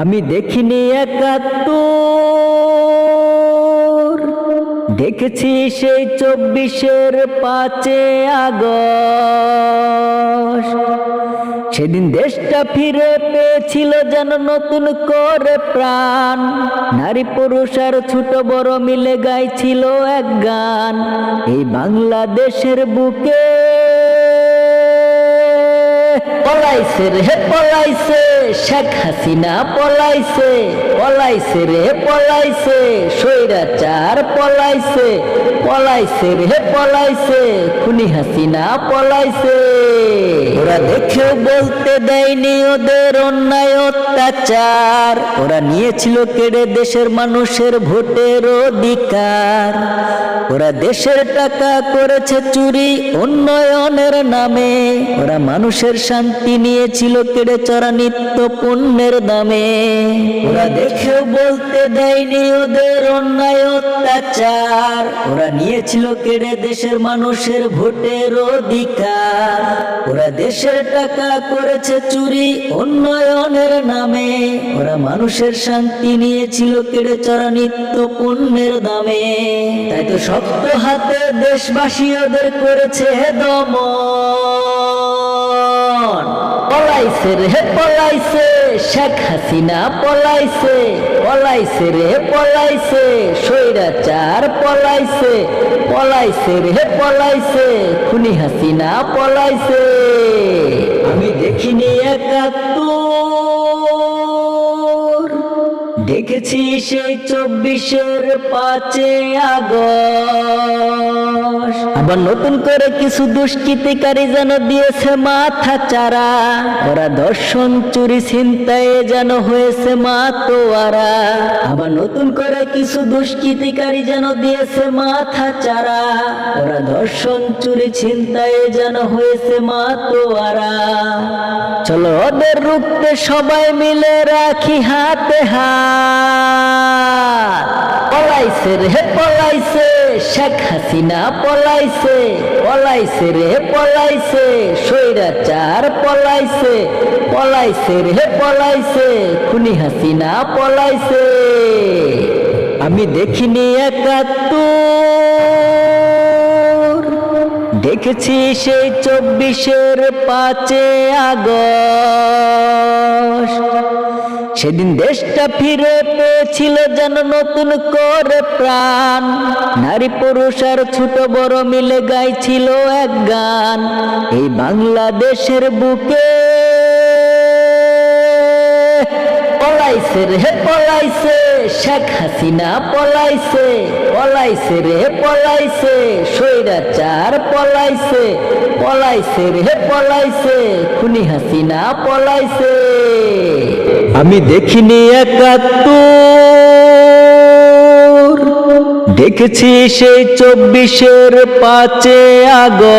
আমি দেখিনি একাত্তর। দেখেছি সেই চব্বিশের পাঁচে আগস্ট। সেদিন দেশটা ফিরে পেয়েছিল যেন নতুন করে প্রাণ। নারী পুরুষ আর ছোট বড় মিলে গাইছিল এক গান। এই বাংলাদেশের বুকে পলাইছে রে পলাইছে। শেখ হাসিনা পলাইছে পলাইছে রে পলাইছে। স্বৈরাচার পলাইছে পলাইছে রে পলাইছে। খুনি হাসিনা পলাইছে। ওরা দেখেও বলতে দেয়নি ওদের অন্যায় অত্যাচার। ওরা নিয়েছিল কেড়ে দেশের মানুষের ভোটের অধিকার। ওরা দেশের টাকা করেছে চুরি উন্নয়নের নামে। ওরা মানুষের শান্তি নিয়েছিল কেড়ে চড়া নিত্য পণ্যের দামে। ওরা দেখেও বলতে দেয়নি ওদের অন্যায় অত্যাচার। ওরা নিয়েছিল কেড়ে দেশের মানুষের ভোটের অধিকার। ওরা দেশের টাকা করেছে চুরি উন্নয়নের নামে। ওরা মানুষের শান্তি নিয়েছিল কেড়ে চড়া নিত্য পণ্যের দামে। তাই তো শক্ত হাতে দেশবাসী ওদের করেছে দমন। পলাইছে রে, পলাইছে। শেখ হাসিনা পলাইছে পলাইছে রে, পলাইছে। স্বৈরাচার পলাইছে পলাইছে রে, পলাইছে। খুনি হাসিনা পলাইছে। আমি দেখিনি একাত্তর। দেখেছি সেই চব্বিশের পাঁচে আগস্ট। আবার নতুন করে কিছু দুষ্কৃতিকারী যেন দিয়েছে মাথা চারা। ওরা দর্শন চুরি ছিনতায় যেন হয়েছে মা মাতোয়ারা আবার নতুন করে কিছু দুষ্কৃতিকারী যেন দিয়েছে মাথা চারা। ওরা দর্শন চুরি ছিনতায় যেন হয়েছে মা মাতোয়ারা চলো ওদের রুখতে সবাই মিলে রাখি হাতে হাত। পলাইছে রে, পলাইছে। শেখ হাসিনা পলাইছে পলাইছে রে, পলাইছে। স্বৈরাচার পলাইছে পলাইছে রে, পলাইছে। খুনি হাসিনা পলাইছে। আমি দেখিনি একাত্তর। দেখেছি সেই চব্বিশের পাঁচে আগস্ট। সেদিন দেশটা ফিরে পেয়েছিল যেন নতুন করে প্রাণ। নারী পুরুষ আর ছোট বড় মিলে গাইছিল এক গান। এই বাংলাদেশের বুকে পলাইছে রে, পলাইছে। শেখ হাসিনা পলাইছে পলাইছে রে, পলাইছে। স্বৈরাচার পলাইছে পলাইছে রে, পলাইছে। খুনি হাসিনা পলাইছে। আমি দেখিনি একাত্তর। দেখেছি সেই চব্বিশের পাঁচে আগস্ট।